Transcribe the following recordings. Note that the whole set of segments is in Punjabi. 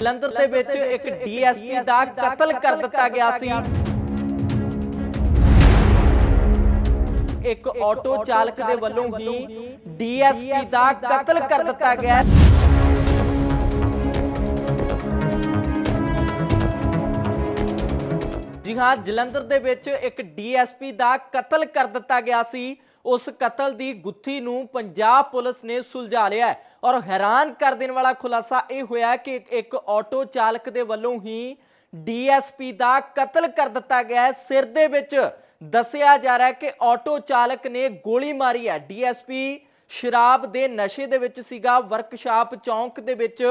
ਜਲੰਧਰ ਦੇ ਵਿੱਚ ਇੱਕ ਡੀਐਸਪੀ ਦਾ ਕਤਲ ਕਰ ਦਿੱਤਾ ਗਿਆ ਸੀ। ਇੱਕ ਆਟੋ ਚਾਲਕ ਦੇ ਵੱਲੋਂ ਹੀ ਡੀਐਸਪੀ ਦਾ ਕਤਲ ਕਰ ਦਿੱਤਾ ਗਿਆ। ਜੀ ਹਾਂ, ਜਲੰਧਰ ਦੇ ਵਿੱਚ ਇੱਕ ਡੀਐਸਪੀ ਦਾ ਕਤਲ ਕਰ ਦਿੱਤਾ ਗਿਆ ਸੀ। ਉਸ ਕਤਲ ਦੀ ਗੁੱਥੀ ਨੂੰ ਪੰਜਾਬ ਪੁਲਿਸ ਨੇ ਸੁਲਝਾ ਲਿਆ ਔਰ ਹੈਰਾਨ ਕਰ ਦੇਣ ਵਾਲਾ ਖੁਲਾਸਾ ਇਹ ਹੋਇਆ ਕਿ ਇੱਕ- ਇੱਕ ਆਟੋ ਚਾਲਕ ਦੇ ਵੱਲੋਂ ਹੀ ਡੀਐਸਪੀ ਦਾ ਕਤਲ ਕਰ ਦਿੱਤਾ ਗਿਆ ਹੈ। ਸਿਰ ਦੇ ਵਿੱਚ ਦੱਸਿਆ ਜਾ ਰਿਹਾ ਹੈ ਕਿ ਆਟੋ ਚਾਲਕ ਨੇ ਗੋਲੀ ਮਾਰੀ ਹੈ। ਡੀਐਸਪੀ ਸ਼ਰਾਬ ਦੇ ਨਸ਼ੇ ਦੇ ਵਿੱਚ ਸੀਗਾ। ਵਰਕਸ਼ਾਪ ਚੌਂਕ ਦੇ ਵਿੱਚ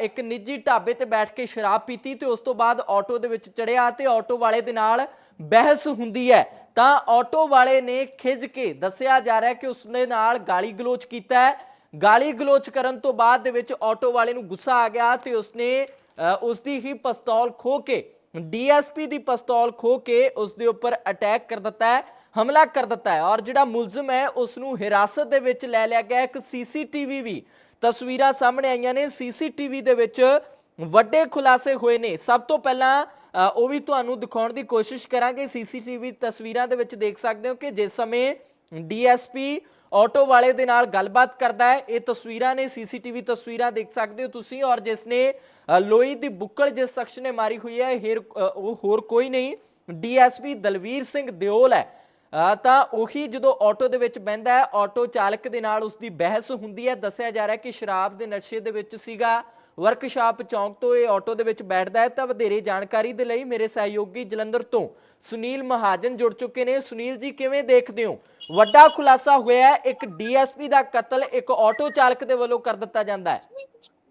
ਇੱਕ ਨਿੱਜੀ ਢਾਬੇ ਤੇ ਬੈਠ ਕੇ ਸ਼ਰਾਬ ਪੀਤੀ ਤੇ ਉਸ ਤੋਂ ਬਾਅਦ ਆਟੋ ਦੇ ਵਿੱਚ ਚੜਿਆ ਤੇ ਆਟੋ ਵਾਲੇ ਦੇ ਨਾਲ ਬਹਿਸ ਹੁੰਦੀ ਹੈ। ਤਾਂ ਆਟੋ ਵਾਲੇ ਨੇ ਖਿੱਚ ਕੇ ਦੱਸਿਆ ਜਾ ਰਿਹਾ ਕਿ ਉਸਨੇ ਨਾਲ ਗਾਲੀ ਗਲੋਚ ਕੀਤਾ ਹੈ। ਗਾਲੀ ਗਲੋਚ ਕਰਨ ਤੋਂ ਬਾਅਦ ਦੇ ਵਿੱਚ ਆਟੋ ਵਾਲੇ ਨੂੰ ਗੁੱਸਾ ਆ ਗਿਆ ਤੇ ਉਸਨੇ ਅ, ਉਸਦੀ ਹੀ ਪਿਸਤੌਲ ਖੋ ਕੇ ਡੀਐਸਪੀ ਦੀ ਪਿਸਤੌਲ ਖੋ ਕੇ ਉਸ ਦੇ ਉੱਪਰ ਅਟੈਕ ਕਰ ਦਿੱਤਾ ਹੈ। ਹਮਲਾ ਕਰ ਦਿੱਤਾ ਹੈ ਔਰ ਜਿਹੜਾ ਮੁਲਜ਼ਮ ਹੈ ਉਸ ਨੂੰ ਹਿਰਾਸਤ ਦੇ ਵਿੱਚ ਲੈ ਲਿਆ ਗਿਆ ਹੈ। ਇੱਕ ਸੀਸੀਟੀਵੀ ਵੀ ਤਸਵੀਰਾਂ ਸਾਹਮਣੇ ਆਈਆਂ ਨੇ। ਸੀਸੀਟੀਵੀ ਦੇ ਵਿੱਚ ਵੱਡੇ ਖੁਲਾਸੇ ਹੋਏ ਨੇ। ਸਭ ਤੋਂ ਪਹਿਲਾਂ ਉਹ ਵੀ ਤੁਹਾਨੂੰ ਦਿਖਾਉਣ ਦੀ ਕੋਸ਼ਿਸ਼ ਕਰਾਂਗੇ। ਸੀਸੀਟੀਵੀ ਤਸਵੀਰਾਂ ਦੇ ਵਿੱਚ ਦੇਖ ਸਕਦੇ ਹੋ ਕਿ ਜਿਸ ਸਮੇਂ ਡੀਐਸਪੀ ਆਟੋ ਵਾਲੇ ਦੇ ਨਾਲ ਗੱਲਬਾਤ ਕਰਦਾ ਹੈ ਇਹ ਤਸਵੀਰਾਂ ਨੇ ਸੀਸੀਟੀਵੀ ਤਸਵੀਰਾਂ ਦੇਖ ਸਕਦੇ ਹੋ ਤੁਸੀਂ ਔਰ ਜਿਸ ਨੇ ਅ, ਲੋਹੀ ਦੀ ਬੁੱਕਲ ਜਿਸ ਸ਼ਖਸ ਨੇ ਮਾਰੀ ਹੋਈ ਹੈ ਹੇਰ- ਉਹ ਹੋਰ ਕੋਈ ਨਹੀਂ। ਡੀਐਸਪੀ ਦਲਵੀਰ ਸਿੰਘ ਦਿਓਲ ਹੈ। ਤਾਂ ਉਹੀ ਜਦੋਂ ਆਟੋ ਦੇ ਵਿੱਚ ਬਹਿੰਦਾ ਹੈ, ਆਟੋ ਚਾਲਕ ਦੇ ਨਾਲ ਉਸ ਦੀ ਬਹਿਸ ਹੁੰਦੀ ਹੈ। ਦੱਸਿਆ ਜਾ ਰਿਹਾ ਕਿ ਸ਼ਰਾਬ ਦੇ ਨਸ਼ੇ ਦੇ ਵਿੱਚ ਸੀਗਾ। ਵਰਕਸ਼ਾਪ ਚੌਂਕ ਤੋਂ ਇਹ ਆਟੋ ਦੇ ਵਿੱਚ ਬੈਠਦਾ ਹੈ। ਤਾਂ ਵਧੇਰੇ ਜਾਣਕਾਰੀ ਦੇ ਲਈ ਮੇਰੇ ਸਹਿਯੋਗੀ ਜਲੰਧਰ ਤੋਂ ਸੁਨੀਲ ਮਹਾਜਨ ਜੁੜ ਚੁੱਕੇ ਨੇ। ਸੁਨੀਲ ਜੀ, ਕਿਵੇਂ ਦੇਖਦੇ ਹੋ? ਵੱਡਾ ਖੁਲਾਸਾ ਹੋਇਆ ਹੈ। ਇੱਕ ਡੀਐਸਪੀ ਦਾ ਕਤਲ ਇੱਕ ਆਟੋ ਚਾਲਕ ਦੇ ਵੱਲੋਂ ਕਰ ਦਿੱਤਾ ਜਾਂਦਾ ਹੈ।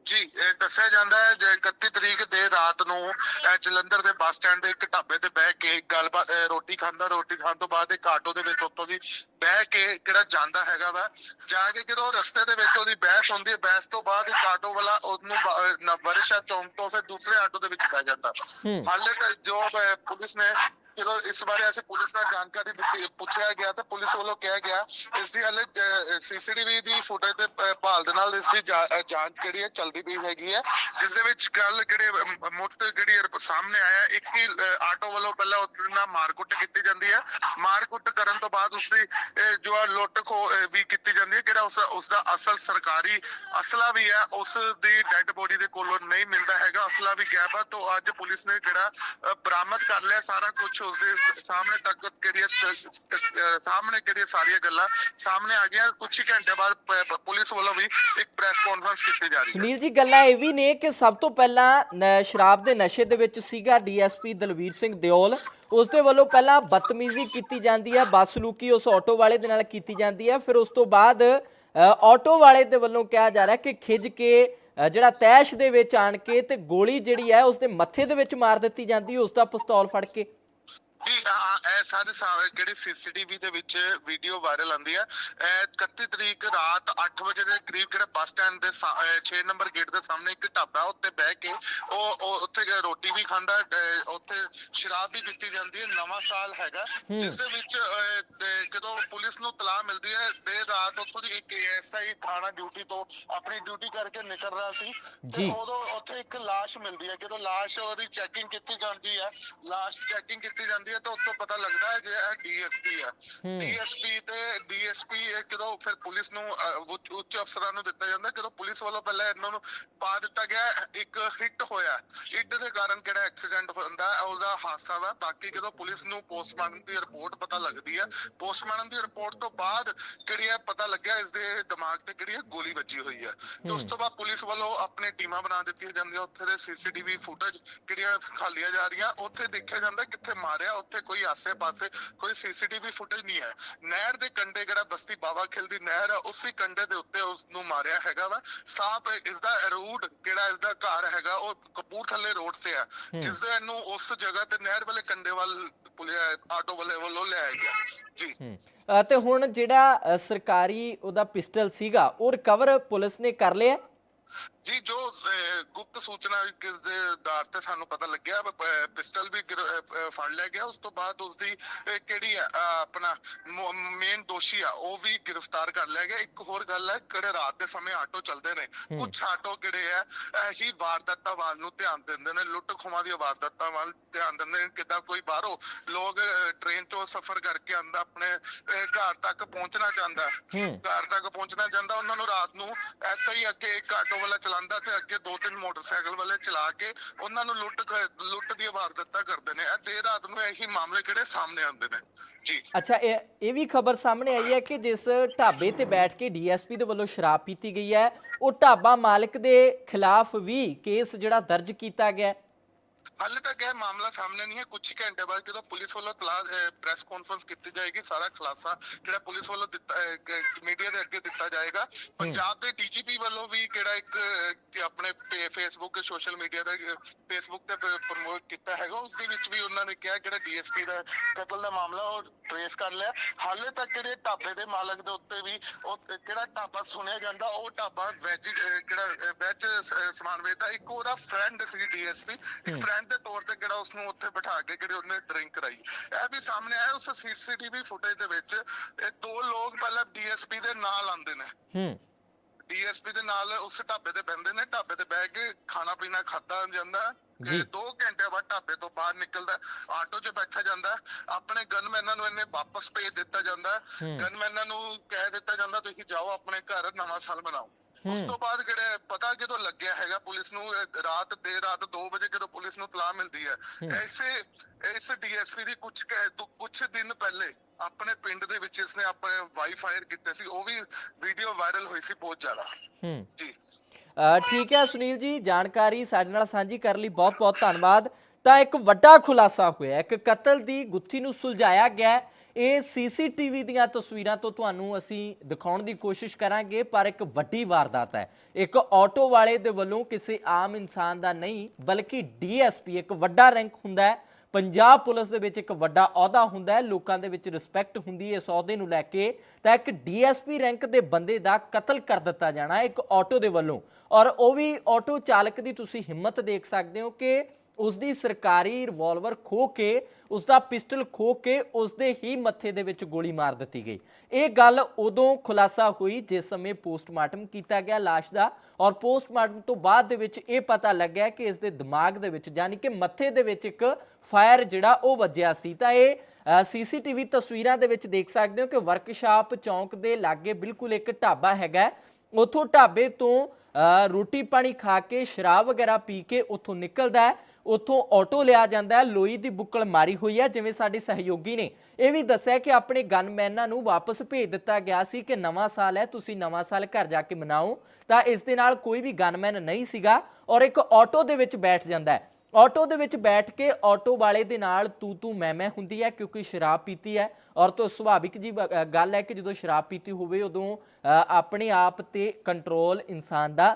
ਜੀ ਦੱਸਿਆ ਜਾਂਦਾ ਹੈ ਜੇ 31 ਤਰੀਕ ਦੇ ਰਾਤ ਨੂੰ ਜਲੰਧਰ ਦੇ ਬੱਸ ਸਟੈਂਡ ਦੇ ਇੱਕ ਢਾਬੇ ਤੇ ਬਹਿ ਕੇ ਗੱਲਬਾਤ ਰੋਟੀ ਖਾਂਦਾ ਰੋਟੀ ਖਾਣ ਤੋਂ ਬਾਅਦ ਇੱਕ ਆਟੋ ਦੇ ਵਿੱਚ ਉੱਤੋਂ ਦੀ ਬਹਿ ਕੇ ਕਿਹੜਾ ਜਾਂਦਾ ਹੈਗਾ ਵਾ ਜਾ ਕੇ ਜਦੋਂ ਰਸਤੇ ਦੇ ਵਿੱਚ ਉਹਦੀ ਬਹਿਸ ਹੁੰਦੀ ਹੈ ਬਹਿਸ ਤੋਂ ਬਾਅਦ ਇੱਕ ਆਟੋ ਵਾਲਾ ਉਹਨੂੰ ਨਵਰਿਸ਼ਾ ਚੌਂਕ ਤੋਂ ਫਿਰ ਦੂਸਰੇ ਆਟੋ ਦੇ ਵਿੱਚ ਬਹਿ ਜਾਂਦਾ। ਹਾਲੇ ਤੱਕ ਜੋ ਪੁਲਿਸ ਨੇ ਜਦੋਂ ਇਸ ਬਾਰੇ ਅਸੀਂ ਪੁਲਿਸ ਨਾਲ ਜਾਣਕਾਰੀ ਦਿੱਤੀ, ਪੁੱਛਿਆ ਗਿਆ ਤਾਂ ਪੁਲਿਸ ਵੱਲੋਂ ਕਿਹਾ ਗਿਆ, ਇਸ ਦੀ ਹਾਲੇ ਸੀਸੀਟੀਵੀ ਦੀ ਫੁਟੇਜ ਦੇ ਭਾਲ ਦੇ ਨਾਲ ਇਸ ਦੀ ਜਾਂਚ ਜਿਹੜੀ ਹੈ ਚਲਦੀ ਪਈ ਹੈਗੀ ਹੈ। ਜਿਸ ਦੇ ਵਿੱਚ ਕੱਲ ਜਿਹੜੇ ਮੁੱਢ ਜਿਹੜੀ ਸਾਹਮਣੇ ਆਇਆ, ਇੱਕ ਹੀ ਆਟੋ ਵੱਲੋਂ ਪਹਿਲਾਂ ਉਹਦੇ ਨਾਲ ਮਾਰਕੁੱਟ ਕੀਤੀ ਜਾਂਦੀ ਹੈ। ਮਾਰਕੁੱਟ ਕਰਨ ਤੋਂ ਬਾਅਦ ਉਸ ਦੀ ਜੋ ਲੁੱਟ ਖੋ ਵੀ ਕੀਤੀ ਜਾਂਦੀ ਹੈ, ਜਿਹੜਾ ਉਸ ਉਸ ਦਾ ਅਸਲ ਸਰਕਾਰੀ ਅਸਲਾ ਵੀ ਹੈ, ਉਸ ਦੀ ਡੈੱਡ ਬੋਡੀ ਦੇ ਕੋਲੋਂ ਨਹੀਂ ਮਿਲਦਾ ਹੈਗਾ। ਅਸਲਾ ਵੀ ਗਾਇਬ ਹੈ ਤੋਂ ਅੱਜ ਪੁਲਿਸ ਨੇ ਜਿਹੜਾ ਬਰਾਮਦ ਕਰ ਲਿਆ, ਸਾਰਾ ਕੁਝ ਉਸ ਦੇ ਸਾਹਮਣੇ ਤੱਕ ਕਿਹੜੀਆਂ ਸਾਹਮਣੇ ਕਿਹੜੀਆਂ ਸਾਰੀਆਂ ਗੱਲਾਂ ਸਾਹਮਣੇ ਆ ਗਈਆਂ ਕੁਝ ਘੰਟੇ ਬਾਅਦ ਪੁਲਿਸ ਵੱਲੋਂ ਵੀ ਇੱਕ ਪ੍ਰੈਸ ਕਾਨਫਰੰਸ ਕੀਤੀ ਜਾ ਰਹੀ ਹੈ। ਸੁਨੀਲ ਜੀ ਗੱਲਾਂ ਇਹ ਵੀ ਨੇ ਕਿ ਸਭ ਤੋਂ ਪਹਿਲਾਂ ਸ਼ਰਾਬ ਦੇ ਨਸ਼ੇ ਦੇ ਵਿੱਚ ਸੀਗਾ ਡੀਐਸਪੀ ਦਲਵੀਰ ਸਿੰਘ ਦਿਓਲ। ਉਸ ਦੇ ਵੱਲੋਂ ਪਹਿਲਾਂ ਬਦਤਮੀਜ਼ੀ ਕੀਤੀ ਜਾਂਦੀ ਹੈ ਬਸਲੂਕੀ ਉਸ ਆਟੋ ਵਾਲੇ ਦੇ ਨਾਲ ਕੀਤੀ ਜਾਂਦੀ ਹੈ। ਫਿਰ ਉਸ ਤੋਂ ਬਾਅਦ ਅ, ਆਟੋ ਵਾਲੇ ਦੇ ਵੱਲੋਂ ਕਿਹਾ ਜਾ ਰਿਹਾ ਕਿ ਖਿੱਚ ਕੇ ਜਿਹੜਾ ਤੈਸ਼ ਦੇ ਵਿੱਚ ਆਣ ਕੇ ਤੇ ਗੋਲੀ ਜਿਹੜੀ ਹੈ ਉਸ ਦੇ ਮੱਥੇ ਦੇ ਵਿੱਚ ਮਾਰ ਦਿੱਤੀ ਜਾਂਦੀ ਉਸ ਦਾ ਪਿਸਤੌਲ ਫੜ ਕੇ। ਜੀ ਇਹ ਸਾਰੇ ਸਾ- ਜਿਹੜੀ ਸੀਸੀਟੀਵੀ ਦੇ ਵਿੱਚ ਵੀਡੀਓ ਵਾਇਰਲ ਆਂਦੀ ਹੈ ਇਹ 31 ਤਰੀਕ ਰਾਤ 8 ਵਜੇ ਦੇ ਕਰੀਬ ਜਿਹੜਾ ਬੱਸ ਸਟੈਂਡ ਦੇ 6 ਨੰਬਰ ਗੇਟ ਦੇ ਸਾਹਮਣੇ ਇੱਕ ਢਾਬਾ ਉੱਤੇ ਬਹਿ ਕੇ ਉਹ ਉਹ ਉੱਥੇ ਰੋਟੀ ਵੀ ਖਾਂਦਾ ਉੱਥੇ ਸ਼ਰਾਬ ਵੀ ਪੀਤੀ ਜਾਂਦੀ ਹੈ ਨਵਾਂ ਸਾਲ ਹੈਗਾ ਜਿਸ ਦੇ ਵਿੱਚ ਜਦੋਂ ਪੁਲਿਸ ਨੂੰ ਤਲਾਹ ਮਿਲਦੀ ਹੈ ਦੇਰ ਰਾਤ ਉੱਥੋਂ ਦੀ ਇੱਕ ਐਸਆਈ ਥਾਣਾ ਡਿਊਟੀ ਤੋਂ ਆਪਣੀ ਡਿਊਟੀ ਕਰਕੇ ਨਿਕਲ ਰਿਹਾ ਸੀ ਤੇ। ਉਦੋਂ ਉੱਥੇ ਇੱਕ ਲਾਸ਼ ਮਿਲਦੀ ਹੈ ਜਦੋਂ ਲਾਸ਼ ਉਹਦੀ ਚੈਕਿੰਗ ਕੀਤੀ ਜਾਂਦੀ ਹੈ ਲਾਸ਼ ਚੈਕਿੰਗ ਕੀਤੀ ਜਾਂਦੀ ਹੈ ਤਾਂ ਉੱਥੋਂ ਪਤਾ ਲੱਗਦਾ ਹੈ ਜੇ ਇਹ ਡੀਐਸਪੀ ਹੈ। ਡੀਐਸਪੀ ਤੇ ਡੀਐਸਪੀ ਜਦੋਂ ਫਿਰ ਪੁਲਿਸ ਨੂੰ ਅਹ, ਉੱਚ ਉੱਚ ਅਫਸਰਾਂ ਨੂੰ ਦਿੱਤਾ ਜਾਂਦਾ ਜਦੋਂ ਪੁਲਿਸ ਵੱਲੋਂ ਪਹਿਲਾਂ ਇਹਨਾਂ ਨੂੰ ਪਾ ਦਿੱਤਾ ਗਿਆ ਇੱਕ ਹਿੱਟ ਹੋਇਆ ਹਿੱਟ ਦੇ ਕਾਰਨ ਕਿਹੜਾ ਐਕਸੀਡੈਂਟ ਹੁੰਦਾ ਹੈ, ਉਹਦਾ ਹਾਦਸਾ ਵਾ। ਬਾਕੀ ਜਦੋਂ ਪੁਲਿਸ ਨੂੰ ਪੋਸਟਮਾਰਟਮ ਦੀ ਰਿਪੋਰਟ ਪਤਾ ਲੱਗਦੀ ਹੈ ਪੋਸਟਮਾਰਟਮ ਦੀ ਰਿਪੋਰਟ ਤੋਂ ਬਾਅਦ ਕਿਹੜੀ ਹੈ ਪਤਾ ਲੱਗਿਆ ਇਸ ਦੇ ਦਿਮਾਗ ਤੇ ਕਿਹੜੀ ਹੈ ਗੋਲੀ ਵੱਜੀ ਹੋਈ ਹੈ। ਤੇ ਉਸ ਤੋਂ ਬਾਅਦ ਪੁਲਿਸ ਵੱਲੋਂ ਆਪਣੇ ਟੀਮਾਂ ਬਣਾ ਦਿੱਤੀਆਂ ਜਾਂਦੀਆਂ। ਉੱਥੇ ਦੇ ਸੀਸੀਟੀਵੀ ਫੁਟੇਜ ਕਿਹੜੀਆਂ ਖਾਲੀਆਂ ਜਾ ਰਹੀਆਂ ਉੱਥੇ ਦੇਖਿਆ ਜਾਂਦਾ ਕਿੱਥੇ ਮਾਰਿਆ ਉੱਥੇ ਕੋਈ ਆਸੇ-ਪਾਸੇ ਕੋਈ ਸੀਸੀਟੀਵੀ ਫੁਟੇਜ ਨਹੀਂ ਹੈ। ਨਹਿਰ ਦੇ ਕੰਢੇ ਜਿਹੜਾ ਬਸਤੀ ਬਾਵਾ ਖਿਲ ਦੀ ਨਹਿਰ ਹੈ ਉਸੇ ਕੰਢੇ ਦੇ ਉੱਤੇ ਉਸ ਨੂੰ ਮਾਰਿਆ ਹੈਗਾ ਵਾ। ਸਾਫ਼ ਇਸ ਦਾ ਰੂਟ ਕਿਹੜਾ ਇਸ ਦਾ ਘਰ ਹੈਗਾ ਉਹ ਕਪੂਰਥਲੇ ਰੋਡ ਤੇ ਹੈ। ਜਿਸ ਦੇ ਨੂੰ ਉਸ ਜਗ੍ਹਾ ਤੇ ਨਹਿਰ ਵਾਲੇ ਕੰਢੇ ਵੱਲ ਪੁਲਿਸ ਆਟੋ ਵਾਲੇ ਵੱਲੋਂ ਲਿਆਇਆ ਗਿਆ। ਜੀ। ਤੇ ਹੁਣ ਜਿਹੜਾ ਸਰਕਾਰੀ ਉਹਦਾ ਪਿਸਟਲ ਸੀਗਾ ਉਹ ਰਿਕਵਰ ਪੁਲਿਸ ਨੇ ਕਰ ਲਿਆ? ਜੀ ਜੋ ਗੁਪਤ ਸੂਚਨਾ ਦੇ ਆਧਾਰ ਤੇ ਸਾਨੂੰ ਪਤਾ ਲੱਗਿਆ ਪਿਸਟਲ ਵੀ ਫੜ ਲਿਆ ਗਿਆ। ਉਸ ਤੋਂ ਬਾਅਦ ਉਸ ਦੀ ਕਿਹੜੀ ਹੈ ਆਪਣਾ ਮੇਨ ਦੋਸ਼ੀ ਆ ਉਹ ਵੀ ਗ੍ਰਿਫਤਾਰ ਕਰ ਲਿਆ ਗਿਆ। ਇੱਕ ਹੋਰ ਗੱਲ ਹੈ ਕਿਹੜੇ ਰਾਤ ਦੇ ਸਮੇਂ ਆਟੋ ਚੱਲਦੇ ਨੇ? ਕੁਝ ਆਟੋ ਕਿਹੜੇ ਆ ਇਹੀ ਵਾਰਦਾਤਾਂ ਵੱਲ ਨੂੰ ਧਿਆਨ ਦਿੰਦੇ ਨੇ ਲੁੱਟ ਖੋਹਾਂ ਦੀਆਂ ਵਾਰਦਾਤਾਂ ਵੱਲ ਧਿਆਨ ਦਿੰਦੇ ਨੇ ਕਿਦਾਂ ਕੋਈ ਬਾਹਰੋਂ ਲੋਕ ਟ੍ਰੇਨ ਤੋਂ ਸਫ਼ਰ ਕਰਕੇ ਆਂਦਾ ਆਪਣੇ ਘਰ ਤੱਕ ਪਹੁੰਚਣਾ ਚਾਹੁੰਦਾ। ਹੈ। ਹੂੰ ਘਰ ਤੱਕ ਪਹੁੰਚਣਾ ਚਾਹੁੰਦਾ ਉਹਨਾਂ ਨੂੰ ਰਾਤ ਨੂੰ ਐਸਾ ਹੀ ਅੱਗੇ ਇੱਕ ਆਟੋ ਵਾਲਾ ਚਲਾਉਂਦਾ ਤੇ ਅੱਗੇ ਦੋ ਤਿੰਨ ਮੋਟਰਸਾਈਕਲ ਵਾਲੇ ਚਲਾ ਕੇ ਉਹਨਾਂ ਨੂੰ ਲੁੱਟ ਲੁੱਟ ਦੀ ਵਾਰਦਾਤਾਂ ਕਰਦੇ ਨੇ। ਇਹ ਦੇਰ ਰਾਤ ਨੂੰ ਇਹੀ ਮਾਮਲੇ ਕਿਹੜੇ ਸਾਹਮਣੇ ਆਉਂਦੇ ਨੇ? ਜੀ। ਅੱਛਾ ਇਹ ਇਹ ਵੀ ਖਬਰ ਸਾਹਮਣੇ ਆਈ ਹੈ ਕਿ ਜਿਸ ਢਾਬੇ ਤੇ ਬੈਠ ਕੇ ਡੀਐਸਪੀ ਦੇ ਵੱਲੋਂ ਸ਼ਰਾਬ ਪੀਤੀ ਗਈ ਹੈ ਉਹ ਢਾਬਾ ਮਾਲਕ ਦੇ ਖਿਲਾਫ ਵੀ ਕੇਸ ਜਿਹੜਾ ਦਰਜ ਕੀਤਾ ਗਿਆ ਹੈ। ਹਾਲੇ ਤੱਕ ਇਹ ਮਾਮਲਾ ਸਾਹਮਣੇ ਨਹੀਂ ਹੈ। ਕੁਝ ਘੰਟੇ ਬਾਅਦ ਜਦੋਂ ਪੁਲਿਸ ਵੱਲੋਂ ਪ੍ਰੈਸ ਕਾਨਫਰੰਸ ਕੀਤੀ ਜਾਏਗੀ ਸਾਰਾ ਖੁਲਾਸਾ ਜਿਹੜਾ ਪੁਲਿਸ ਵੱਲੋਂ ਦਿੱਤਾ ਮੀਡੀਆ ਦੇ ਅੱਗੇ ਦਿੱਤਾ ਜਾਏਗਾ। ਪੰਜਾਬ ਦੇ ਡੀਜੀਪੀ ਵੱਲੋਂ ਵੀ ਕਿਹੜਾ ਇੱਕ ਆਪਣੇ ਫੇਸਬੁੱਕ ਸੋਸ਼ਲ ਮੀਡੀਆ ਤੇ ਫੇਸਬੁੱਕ ਤੇ ਪ੍ਰਮੋਟ ਕੀਤਾ ਹੈਗਾ। ਉਸ ਦੇ ਵਿੱਚ ਵੀ ਉਹਨਾਂ ਨੇ ਕਿਹਾ ਕਿਹੜਾ ਡੀਐਸਪੀ ਦਾ ਕਤਲ ਦਾ ਮਾਮਲਾ ਉਹ ਟ੍ਰੇਸ ਕਰ ਲਿਆ। ਹਾਲੇ ਤੱਕ ਜਿਹੜੇ ਢਾਬੇ ਦੇ ਮਾਲਕ ਦੇ ਉੱਤੇ ਵੀ ਉਹ ਕਿਹੜਾ ਢਾਬਾ ਸੁਣਿਆ ਜਾਂਦਾ ਉਹ ਢਾਬਾ ਵੈਜ ਕਿਹੜਾ ਵੈਜ ਸਮਾਨ ਵੇਚਦਾ। ਇੱਕ ਉਹਦਾ ਫਰੈਂਡ ਸੀ ਡੀਐਸਪੀ ਇੱਕ ਫਰੈਂਡ ਦੇ ਤੌਰ ਤੇ ਕਿਹੜਾ ਉਸ ਨੂੰ ਉੱਥੇ ਬਿਠਾ ਕੇ ਕਿਹੜੇ ਉਹਨੇ ਡਰਿੰਕ ਕਰਾਈ। ਇਹ ਵੀ ਸਾਹਮਣੇ ਆਇਆ ਉਸ ਸੀਸੀਟੀਵੀ ਫੁਟੇਜ ਦੇ ਵਿੱਚ। ਇਹ ਦੋ ਲੋਕ ਪਹਿਲਾਂ ਡੀਐਸਪੀ ਦੇ ਨਾਲ ਆਉਂਦੇ ਨੇ ਹੂੰ। ਡੀਐਸਪੀ ਦੇ ਨਾਲ ਉਸ ਢਾਬੇ ਤੇ ਬਹਿੰਦੇ ਨੇ। ਢਾਬੇ ਤੇ ਬਹਿ ਕੇ ਖਾਣਾ ਪੀਣਾ ਖਾਦਾ ਜਾਂਦਾ। ਤੇ 2 ਘੰਟੇ ਬਾਅਦ ਢਾਬੇ ਤੋਂ ਬਾਹਰ ਨਿਕਲਦਾ ਆਟੋ 'ਚ ਬੈਠਾ ਜਾਂਦਾ ਆਪਣੇ ਗਨਮੈਨਾਂ ਨੂੰ ਇਹਨੇ ਵਾਪਸ ਭੇਜ ਦਿੱਤਾ ਜਾਂਦਾ। ਗਨਮੈਨਾਂ ਨੂੰ ਕਹਿ ਦਿੱਤਾ ਜਾਂਦਾ ਤੁਸੀਂ ਜਾਓ ਆਪਣੇ ਘਰ ਨਵਾਂ ਸਾਲ ਮਨਾਓ। ਉਸ। ਤੋਂ ਬਾਅਦ ਕਿਹੜੇ ਪਤਾ ਕਿਦੋਂ ਲੱਗਿਆ ਹੈਗਾ ਪੁਲਿਸ ਨੂੰ ਇਹ ਰਾਤ ਦੇਰ ਰਾਤ 2 ਵਜੇ ਜਦੋਂ ਪੁਲਿਸ ਨੂੰ ਤਲਾਹ ਮਿਲਦੀ ਹੈ ਐਸੇ ਇਸ ਡੀਐਸਪੀ ਦੀ ਕੁਝ ਕੁਝ ਦਿਨ ਪਹਿਲੇ ਆਪਣੇ ਪਿੰਡ ਦੇ ਵਿੱਚ ਇਸਨੇ ਆਪਣੇ ਵਾਈਫਾਇਰ ਕੀਤੇ ਸੀ ਉਹ ਵੀ ਵੀਡੀਓ ਵਾਇਰਲ ਹੋਈ ਸੀ ਬਹੁਤ ਜ਼ਿਆਦਾ। ਹੂੰ। ਜੀ। ਠੀਕ ਹੈ ਸੁਨੀਲ ਜੀ ਜਾਣਕਾਰੀ ਸਾਡੇ ਨਾਲ ਸਾਂਝੀ ਕਰਨ ਲਈ ਬਹੁਤ-ਬਹੁਤ ਧੰਨਵਾਦ। ਤਾਂ ਇੱਕ ਵੱਡਾ ਖੁਲਾਸਾ ਹੋਇਆ ਇੱਕ ਕਤਲ ਦੀ ਗੁੱਥੀ ਨੂੰ ਸੁਲਝਾਇਆ ਗਿਆ। ਇਹ ਸੀਸੀਟੀਵੀ ਦੀਆਂ ਤਸਵੀਰਾਂ ਤੋਂ ਤੁਹਾਨੂੰ ਅਸੀਂ ਦਿਖਾਉਣ ਦੀ ਕੋਸ਼ਿਸ਼ ਕਰਾਂਗੇ, ਪਰ ਇੱਕ ਵੱਡੀ ਵਾਰਦਾਤ ਹੈ। ਇੱਕ ਆਟੋ ਵਾਲੇ ਦੇ ਵੱਲੋਂ ਕਿਸੇ ਆਮ ਇਨਸਾਨ ਦਾ ਨਹੀਂ, ਬਲਕਿ ਡੀਐਸਪੀ ਇੱਕ ਵੱਡਾ ਰੈਂਕ ਹੁੰਦਾ ਹੈ। ਪੰਜਾਬ ਪੁਲਿਸ ਦੇ ਵਿੱਚ ਇੱਕ ਵੱਡਾ ਅਹੁਦਾ ਹੁੰਦਾ ਹੈ। ਲੋਕਾਂ ਦੇ ਵਿੱਚ ਰਿਸਪੈਕਟ ਹੁੰਦੀ ਹੈ ਇਸ ਅਹੁਦੇ ਨੂੰ ਲੈ ਕੇ। ਤਾਂ ਇੱਕ ਡੀਐਸਪੀ ਰੈਂਕ ਦੇ ਬੰਦੇ ਦਾ ਕਤਲ ਕਰ ਦਿੱਤਾ ਜਾਣਾ ਇੱਕ ਆਟੋ ਦੇ ਵੱਲੋਂ। ਔਰ ਉਹ ਵੀ ਆਟੋ ਚਾਲਕ ਦੀ ਤੁਸੀਂ ਹਿੰਮਤ ਦੇਖ ਸਕਦੇ ਹੋ ਕਿ ਉਸ ਦੀ ਸਰਕਾਰੀ ਰਿਵਾਲਵਰ ਖੋ ਕੇ ਉਸ ਦਾ ਪਿਸਟਲ ਖੋ ਕੇ ਉਸ ਦੇ ਹੀ ਮੱਥੇ ਦੇ ਵਿੱਚ ਗੋਲੀ ਮਾਰ ਦਿੱਤੀ ਗਈ। ਇਹ ਗੱਲ ਉਦੋਂ ਖੁਲਾਸਾ ਹੋਈ ਜਿਸ ਸਮੇਂ ਪੋਸਟਮਾਰਟਮ ਕੀਤਾ ਗਿਆ ਲਾਸ਼ ਦਾ ਔਰ ਪੋਸਟਮਾਰਟਮ ਤੋਂ ਬਾਅਦ ਦੇ ਵਿੱਚ ਇਹ ਪਤਾ ਲੱਗਿਆ ਕਿ ਇਸ ਦੇ ਦਿਮਾਗ ਦੇ ਵਿੱਚ ਯਾਨੀ ਕਿ ਮੱਥੇ ਦੇ ਵਿੱਚ ਇੱਕ ਫਾਇਰ ਜਿਹੜਾ ਉਹ ਵੱਜਿਆ ਸੀ। ਤਾਂ ਇਹ ਸੀਸੀਟੀਵੀ ਤਸਵੀਰਾਂ ਦੇ ਵਿੱਚ ਦੇਖ ਸਕਦੇ ਹੋ ਕਿ ਵਰਕਸ਼ਾਪ ਚੌਂਕ ਦੇ ਲਾਗੇ ਬਿਲਕੁਲ ਇੱਕ ਢਾਬਾ ਹੈਗਾ ਹੈ। ਉੱਥੋਂ ਢਾਬੇ ਤੋਂ ਅ, ਰੋਟੀ ਪਾਣੀ ਖਾ ਕੇ ਸ਼ਰਾਬ ਵਗੈਰਾ ਪੀ ਕੇ ਉੱਥੋਂ ਨਿਕਲਦਾ ਹੈ। ਉੱਥੋਂ ਆਟੋ ਲਿਆ ਜਾਂਦਾ ਹੈ ਲੋਈ ਦੀ ਬੁੱਕਲ ਮਾਰੀ ਹੋਈ ਹੈ, ਜਿਵੇਂ ਸਾਡੇ ਸਹਿਯੋਗੀ ਨੇ। ਇਹ ਵੀ ਦੱਸਿਆ ਕਿ ਆਪਣੇ ਗਨਮੈਨਾਂ ਨੂੰ ਵਾਪਸ ਭੇਜ ਦਿੱਤਾ ਗਿਆ ਸੀ ਕਿ ਨਵਾਂ ਸਾਲ ਹੈ, ਤੁਸੀਂ ਨਵਾਂ ਸਾਲ ਘਰ ਜਾ ਕੇ ਮਨਾਓ। ਤਾਂ ਇਸ ਦੇ ਨਾਲ ਕੋਈ ਵੀ ਗਨਮੈਨ ਨਹੀਂ ਸੀਗਾ ਔਰ ਇੱਕ ਆਟੋ ਦੇ ਵਿੱਚ ਬੈਠ ਜਾਂਦਾ ਹੈ। ਆਟੋ ਦੇ ਵਿੱਚ ਬੈਠ ਕੇ ਆਟੋ ਵਾਲੇ ਦੇ ਨਾਲ ਤੂ ਤੂ ਮੈਂ ਮੈਂ ਹੁੰਦੀ ਹੈ, ਕਿਉਂਕਿ ਸ਼ਰਾਬ ਪੀਤੀ ਹੈ। ਔਰ ਤੋਂ ਸੁਭਾਵਿਕ ਜੀ ਗੱਲ ਹੈ ਕਿ ਜਦੋਂ ਸ਼ਰਾਬ ਪੀਤੀ ਹੋਵੇ, ਉਦੋਂ ਆਪਣੇ ਆਪ ਤੇ ਕੰਟਰੋਲ ਇਨਸਾਨ ਦਾ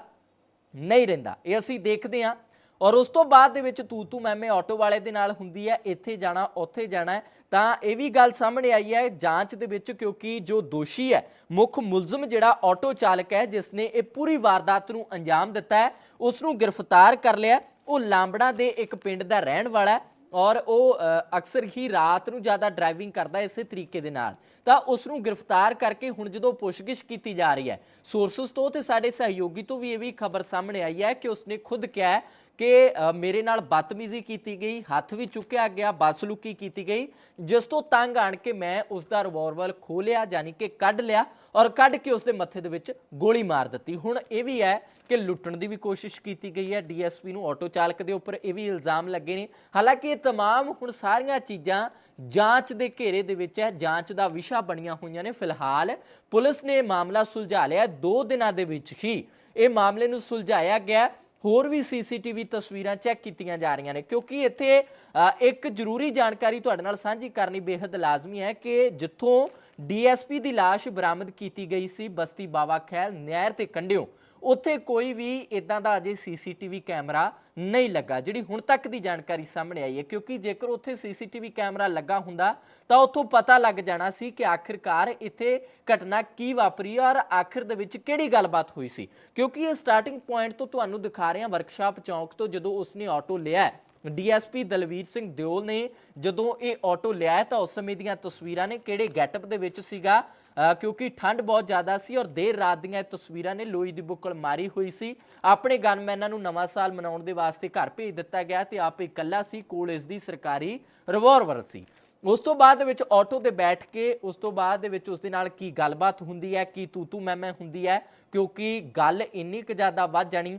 ਨਹੀਂ ਰਹਿੰਦਾ। ਇਹ ਅਸੀਂ ਦੇਖਦੇ ਹਾਂ। ਔਰ ਉਸ ਤੋਂ ਬਾਅਦ ਦੇ ਵਿੱਚ ਤੂ ਤੂ ਮੈਂ ਮੈਂ ਆਟੋ ਵਾਲੇ ਦੇ ਨਾਲ ਹੁੰਦੀ ਹੈ, ਇੱਥੇ ਜਾਣਾ, ਉੱਥੇ ਜਾਣਾ ਤਾਂ ਇਹ ਵੀ ਗੱਲ ਸਾਹਮਣੇ ਆਈ ਹੈ ਜਾਂਚ ਦੇ ਵਿੱਚ ਕਿਉਂਕਿ ਜੋ ਦੋਸ਼ੀ ਹੈ, ਮੁੱਖ ਮੁਲਜ਼ਮ ਜਿਹੜਾ ਆਟੋ ਚਾਲਕ ਹੈ, ਜਿਸ ਨੇ ਇਹ ਪੂਰੀ ਵਾਰਦਾਤ ਨੂੰ ਅੰਜਾਮ ਦਿੱਤਾ ਹੈ ਉਸ ਨੂੰ ਗ੍ਰਿਫਤਾਰ ਕਰ ਲਿਆ ਉਹ ਲਾਂਬੜਾ ਦੇ ਇੱਕ ਪਿੰਡ ਦਾ ਰਹਿਣ ਵਾਲਾ ਹੈ ਔਰ ਉਹ ਅਕਸਰ ਹੀ ਰਾਤ ਨੂੰ ਜ਼ਿਆਦਾ ਡਰਾਈਵਿੰਗ ਕਰਦਾ ਇਸੇ ਤਰੀਕੇ ਦੇ ਨਾਲ। ਤਾਂ ਉਸ ਨੂੰ ਗ੍ਰਿਫਤਾਰ ਕਰਕੇ ਹੁਣ ਜਦੋਂ ਪੁੱਛਗਿੱਛ ਕੀਤੀ ਜਾ ਰਹੀ ਹੈ ਸੋਰਸਸ ਤੋਂ ਤੇ ਸਾਡੇ ਸਹਿਯੋਗੀ ਤੋਂ ਵੀ ਇਹ ਵੀ ਖਬਰ ਸਾਹਮਣੇ ਆਈ ਹੈ ਕਿ ਉਸਨੇ ਖੁਦ ਕਿਹਾ ਕਿ ਅ, ਮੇਰੇ ਨਾਲ ਬਦਤਮੀਜ਼ੀ ਕੀਤੀ ਗਈ ਹੱਥ ਵੀ ਚੁੱਕਿਆ ਗਿਆ ਬਸਲੂਕੀ ਕੀਤੀ ਗਈ ਜਿਸ ਤੋਂ ਤੰਗ ਆਣ ਕੇ ਮੈਂ ਉਸ ਦਾ ਰਿਵਾਲਵਰ ਖੋਲਿਆ ਯਾਨੀ ਕਿ ਕੱਢ ਲਿਆ ਔਰ ਕੱਢ ਕੇ ਉਸ ਦੇ ਮੱਥੇ ਦੇ ਵਿੱਚ ਗੋਲੀ ਮਾਰ ਦਿੱਤੀ ਹੁਣ ਇਹ ਵੀ ਹੈ ਕਿ ਲੁੱਟਣ ਦੀ ਵੀ ਕੋਸ਼ਿਸ਼ ਕੀਤੀ ਗਈ ਹੈ ਡੀਐਸਪੀ ਨੂੰ ਆਟੋ ਚਾਲਕ ਦੇ ਉੱਪਰ ਇਹ ਵੀ ਇਲਜ਼ਾਮ ਲੱਗੇ ਨੇ ਹਾਲਾਂਕਿ ਇਹ तमाम ਹੁਣ ਸਾਰੀਆਂ ਚੀਜ਼ਾਂ ਜਾਂਚ ਦੇ ਘੇਰੇ ਦੇ ਵਿੱਚ ਹੈ ਜਾਂਚ ਦਾ ਵਿਸ਼ਾ ਬਣੀਆਂ ਹੋਈਆਂ ਨੇ ਫਿਲਹਾਲ ਪੁਲਿਸ ਨੇ ਇਹ ਮਾਮਲਾ ਸੁਲਝਾ ਲਿਆ 2 ਦਿਨਾਂ ਦੇ ਵਿੱਚ ਹੀ ਇਹ ਮਾਮਲੇ ਨੂੰ ਸੁਲਝਾਇਆ ਗਿਆ ਹੈ। ਹੋਰ ਵੀ ਸੀਸੀਟੀਵੀ ਤਸਵੀਰਾਂ ਚੈੱਕ ਕੀਤੀਆਂ ਜਾ ਰਹੀਆਂ ਨੇ, ਕਿਉਂਕਿ ਇੱਥੇ ਇੱਕ ਜ਼ਰੂਰੀ ਜਾਣਕਾਰੀ ਤੁਹਾਡੇ ਨਾਲ ਸਾਂਝੀ ਕਰਨੀ ਬੇहद ਲਾਜ਼ਮੀ ਹੈ ਕਿ ਜਿੱਥੋਂ ਡੀਐਸਪੀ ਦੀ ਲਾਸ਼ ਬਰਾਮਦ ਕੀਤੀ ਗਈ ਸੀ ਬਸਤੀ ਬਾਵਾ ਖੈਲ ਨਹਿਰ ਤੇ ਕੰਢਿਓ ਉੱਥੇ ਕੋਈ ਵੀ ਇਦਾਂ ਦਾ ਅਜੇ ਸੀਸੀਟੀਵੀ ਕੈਮਰਾ ਨਹੀਂ ਲੱਗਾ, ਜਿਹੜੀ ਹੁਣ ਤੱਕ ਦੀ ਜਾਣਕਾਰੀ ਸਾਹਮਣੇ ਆਈ ਹੈ, ਕਿਉਂਕਿ ਜੇਕਰ ਉੱਥੇ ਸੀਸੀਟੀਵੀ ਕੈਮਰਾ ਲੱਗਾ ਹੁੰਦਾ, ਤਾਂ ਉੱਥੋਂ ਪਤਾ ਲੱਗ ਜਾਣਾ ਸੀ ਕਿ ਆਖਿਰਕਾਰ ਇੱਥੇ ਘਟਨਾ ਕੀ ਵਾਪਰੀ ਔਰ ਆਖਿਰ ਦੇ ਵਿੱਚ ਕਿਹੜੀ ਗੱਲਬਾਤ ਹੋਈ ਸੀ ਕਿਉਂਕਿ ਇਹ ਸਟਾਰਟਿੰਗ ਪੁਆਇੰਟ ਤੋਂ ਤੁਹਾਨੂੰ ਦਿਖਾ ਰਹੇ ਹਾਂ ਵਰਕਸ਼ਾਪ ਚੌਂਕ ਤੋਂ ਜਦੋਂ ਉਸਨੇ ਆਟੋ ਲਿਆ ਹੈ। ਡੀਐਸਪੀ ਦਲਵੀਰ ਸਿੰਘ ਦਿਓਲ ਨੇ ਜਦੋਂ ਇਹ ਆਟੋ ਲਿਆ ਤਾਂ ਉਸ ਸਮੇਂ ਦੀਆਂ ਤਸਵੀਰਾਂ ਨੇ ਕਿਹੜੇ ਗੈਟਅਪ ਦੇ ਵਿੱਚ ਸੀਗਾ ਕਿਉਂਕਿ ਠੰਡ ਬਹੁਤ ਜ਼ਿਆਦਾ ਸੀ ਔਰ ਦੇਰ ਰਾਤ ਦੀਆਂ ਇਹ ਤਸਵੀਰਾਂ ਨੇ ਲੋਈ ਦੀ ਬੁੱਕਲ ਮਾਰੀ ਹੋਈ ਸੀ। ਆਪਣੇ ਗਨਮੈਨਾਂ ਨੂੰ ਨਵਾਂ ਸਾਲ ਮਨਾਉਣ ਦੇ ਵਾਸਤੇ ਘਰ ਭੇਜ ਦਿੱਤਾ ਗਿਆ ਤੇ ਆਪ ਇਕੱਲਾ ਸੀ, ਕੋਲ ਇਸ ਦੀ ਸਰਕਾਰੀ ਰਿਵਾਲਵਰ ਸੀ। ਉਸ ਤੋਂ ਬਾਅਦ ਵਿੱਚ ਆਟੋ ਤੇ ਬੈਠ ਕੇ, ਉਸ ਤੋਂ ਬਾਅਦ ਦੇ ਵਿੱਚ ਉਸ ਦੇ ਨਾਲ ਕੀ ਗੱਲਬਾਤ ਹੁੰਦੀ ਹੈ, ਕੀ ਤੂ ਤੂ ਮੈਂ ਮੈਂ ਹੁੰਦੀ ਹੈ, ਕਿਉਂਕਿ ਗੱਲ ਇੰਨੀ ਕੁ ਜ਼ਿਆਦਾ ਵੱਧ ਜਾਣੀ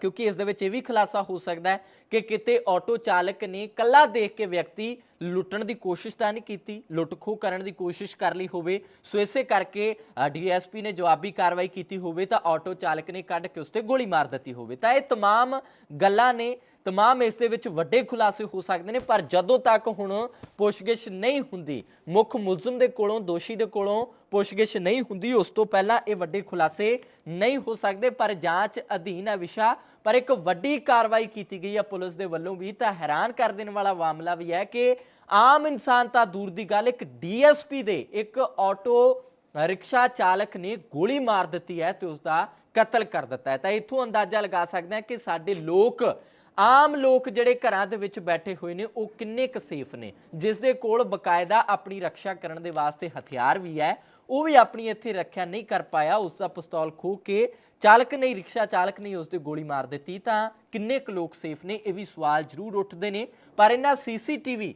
ਕਿਉਂਕਿ ਇਸ ਦੇ ਵਿੱਚ ਇਹ ਵੀ ਖੁਲਾਸਾ ਹੋ ਸਕਦਾ ਹੈ ਕਿ ਕਿਤੇ ਆਟੋ ਚਾਲਕ ਨੇ ਕੱਲਾ ਦੇਖ ਕੇ ਵਿਅਕਤੀ ਲੁੱਟਣ ਦੀ ਕੋਸ਼ਿਸ਼ ਤਾਂ ਨਹੀਂ ਕੀਤੀ ਲੁੱਟ-ਖੋਹ ਕਰਨ ਦੀ ਕੋਸ਼ਿਸ਼ ਕਰ ਲਈ ਹੋਵੇ ਸੋ ਇਸੇ ਕਰਕੇ ਡੀਐਸਪੀ ਨੇ ਜਵਾਬੀ ਕਾਰਵਾਈ ਕੀਤੀ ਹੋਵੇ ਤਾਂ ਆਟੋ ਚਾਲਕ ਨੇ ਕੱਢ ਕੇ ਉਸ ਤੇ ਗੋਲੀ ਮਾਰ ਦਿੱਤੀ ਹੋਵੇ ਤਾਂ ਇਹ तमाम ਗੱਲਾਂ ਨੇ ਤਮਾਮ ਇਸ ਦੇ ਵਿੱਚ ਵੱਡੇ ਖੁਲਾਸੇ ਹੋ ਸਕਦੇ ਨੇ ਪਰ ਜਦੋਂ ਤੱਕ ਹੁਣ ਪੁੱਛਗਿੱਛ ਨਹੀਂ ਹੁੰਦੀ ਮੁੱਖ ਮੁਲਜ਼ਮ ਦੇ ਕੋਲੋਂ ਦੋਸ਼ੀ ਦੇ ਕੋਲੋਂ ਪੁੱਛਗਿੱਛ ਨਹੀਂ ਹੁੰਦੀ ਉਸ ਤੋਂ ਪਹਿਲਾਂ ਇਹ ਵੱਡੇ ਖੁਲਾਸੇ ਨਹੀਂ ਹੋ ਸਕਦੇ ਪਰ ਜਾਂਚ ਅਧੀਨ ਹੈ ਵਿਸ਼ਾ ਪਰ ਇੱਕ ਵੱਡੀ ਕਾਰਵਾਈ ਕੀਤੀ ਗਈ ਹੈ ਪੁਲਿਸ ਦੇ ਵੱਲੋਂ ਵੀ ਤਾਂ ਹੈਰਾਨ ਕਰ ਦੇਣ ਵਾਲਾ ਮਾਮਲਾ ਵੀ ਹੈ ਕਿ ਆਮ ਇਨਸਾਨ ਤਾਂ ਦੂਰ ਦੀ ਗੱਲ ਇੱਕ ਡੀਐਸਪੀ ਦੇ ਇੱਕ ਆਟੋ ਰਿਕਸ਼ਾ ਚਾਲਕ ਨੇ ਗੋਲੀ ਮਾਰ ਦਿੱਤੀ ਹੈ ਤੇ ਉਸ ਦਾ ਕਤਲ ਕਰ ਦਿੱਤਾ ਹੈ ਤਾਂ ਇੱਥੋਂ ਅੰਦਾਜ਼ਾ ਲਗਾ ਸਕਦੇ ਹਾਂ ਕਿ ਸਾਡੇ ਲੋਕ ਆਮ ਲੋਕ ਜਿਹੜੇ ਘਰਾਂ ਦੇ ਵਿੱਚ ਬੈਠੇ ਹੋਏ ਨੇ, ਉਹ ਕਿੰਨੇ ਕੁ ਸੇਫ ਨੇ? ਜਿਸ ਦੇ ਕੋਲ ਬਕਾਇਦਾ ਆਪਣੀ ਰੱਖਿਆ ਕਰਨ ਦੇ ਵਾਸਤੇ ਹਥਿਆਰ ਵੀ ਹੈ, ਉਹ ਵੀ ਆਪਣੀ ਇੱਥੇ ਰੱਖਿਆ ਨਹੀਂ ਕਰ ਪਾਇਆ, ਉਸ ਦਾ ਪਿਸਤੌਲ ਖੋਹ ਕੇ ਚਾਲਕ ਨੇ, ਰਿਕਸ਼ਾ ਚਾਲਕ ਨੇ ਉਸ ਤੇ ਗੋਲੀ ਮਾਰ ਦਿੱਤੀ ਤਾਂ ਕਿੰਨੇ ਕੁ ਲੋਕ ਸੇਫ ਨੇ? ਇਹ ਵੀ ਸਵਾਲ ਜ਼ਰੂਰ ਉੱਠਦੇ ਨੇ। ਪਰ ਇਹਨਾਂ ਸੀਸੀਟੀਵੀ